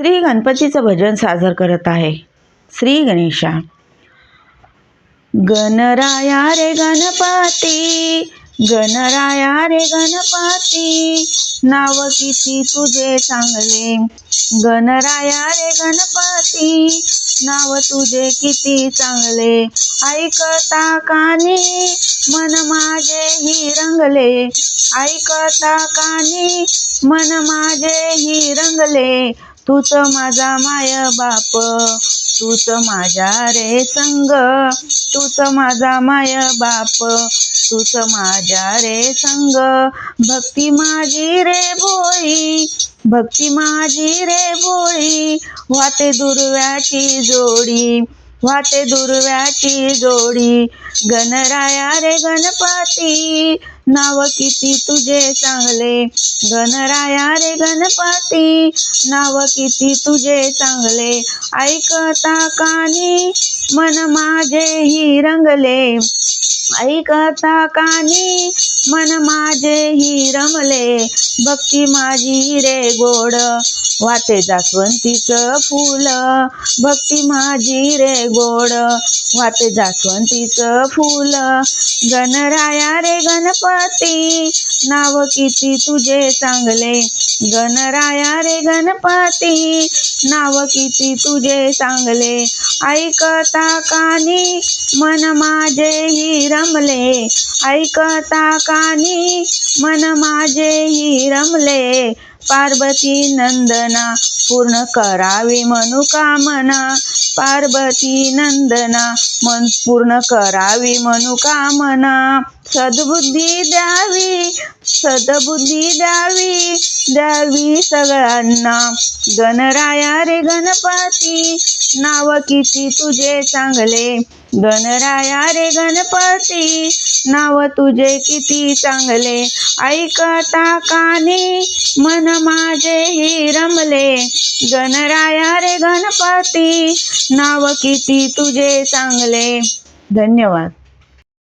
श्री गणपतीचं भजन सादर करत आहे. श्री गणेशा. गणराया रे गणपती गणराया रे गणपती नाव किती तुझे चांगले. गणराया रे गणपती नाव तुझे किती चांगले. ऐकता कानी मन माझे ही रंगले. ऐकता कानी मन माझे ही रंगले. तूच माझा माय बाप तूच माझ्या रे संग तूच माझा माय बाप तूच माझ्या रे संग. भक्ती माझी रे भोळी भक्ती माझी रे भोळी वाते दुर्व्याची जोडी वाते दुर्व्याची जोडी. गणराया रे गणपती नाव किती तुझे चांगले? गणराया रे गणपती. नाव किती तुझे चांगले? ऐकता कानी मन माझे ही रंगले. ऐकता कानी मन माझे ही रमले भक्ती माझी रे गोड. वाटे जास्वंतीचं फुल भक्ती माझी रे गोड. वाटे जास्वंतीचं फुल गणराया रे गणपती नाव किती तुझे चांगले. गणराया रे गणपती नाव किती तुझे चांगले ऐकता कानी मन माझे ही रमले. ऐकता कानी मन माझे ही रमले. पार्वती नंदना पूर्ण करावी मनुकामना पार्वती नंदना मन पूर्ण करावी मनोकामना सद्बुद्धी द्यावी सद्बुद्धी द्यावी द्यावी सगळ्यांना. गणराया रे गणपती नाव किती तुझे चांगले. गणराया रे गणपती नाव तुझे किती चांगले. ऐकता काने मन माझे ही रमले. गणराया रे गणपती नाव किती तुझे चांगले. धन्यवाद.